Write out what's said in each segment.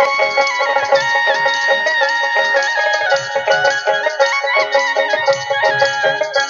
Thank you.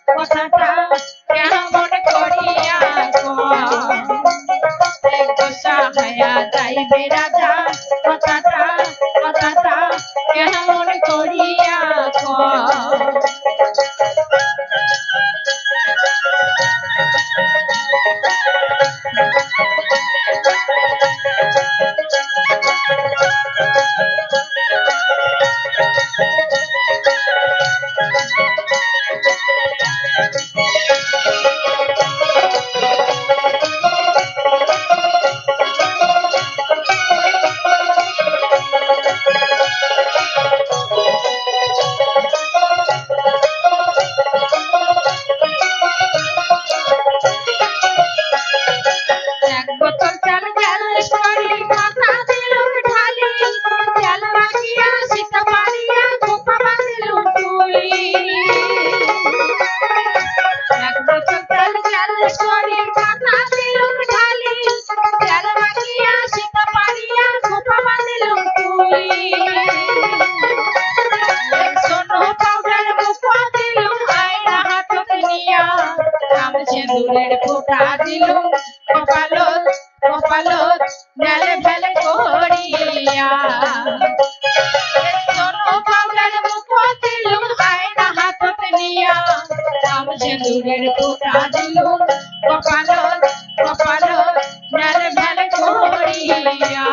গোসা হয়া যাইবে রাজা কথাটা কথাটা রাম সিঁদুরের ফোঁটা দিল, কপালত কপালত নেলে ফেলে করিয়া। পাউডার মুখা দিল আয়না হাতত নিয়া। রাম করিয়া।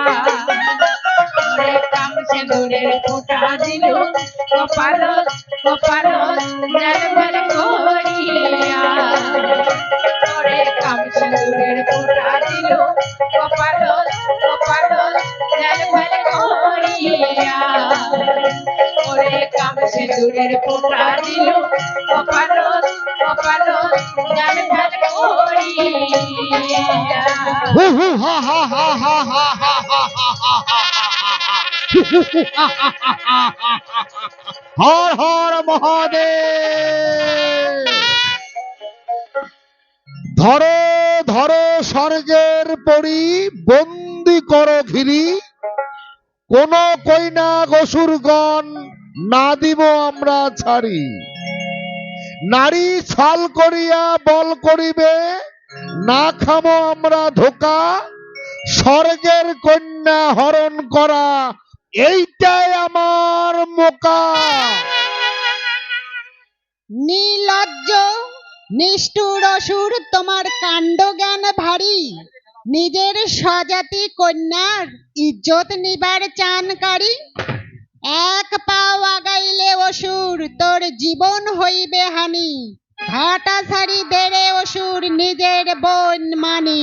ওরে কাম সিঁদুরের ফোঁটা দিল সিঁদুরের ফোঁটা দিল কপালত মহাদেব। ধরো ধরো স্বর্গের পরি, বন্দি করো ঘিরি কোন কইনা গসুরগণ না দিব আমরা ছাড়ি। নারী ছল করিয়া বল করিবে, না খামো আমরা ধোকা। স্বর্গের কন্যা হরণ করা, এইটাই আমার মোকা। নির্লজ্জ নিষ্ঠুর অসুর, তোমার কাণ্ড জ্ঞান ভারী। নিজের স্বজাতি কন্যার ইজ্জত নিবার চানকারী। এক পাও আগাইলে অসুর, তোর জীবন হইবে হানি। ঘাটা সারি দেড়ে অসুর, নিজের বোন মানি।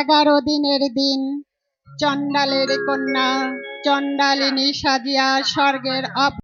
এগারো দিনের দিন। চণ্ডালের কন্যা চণ্ডালিনী সাজিয়া স্বর্গের অপ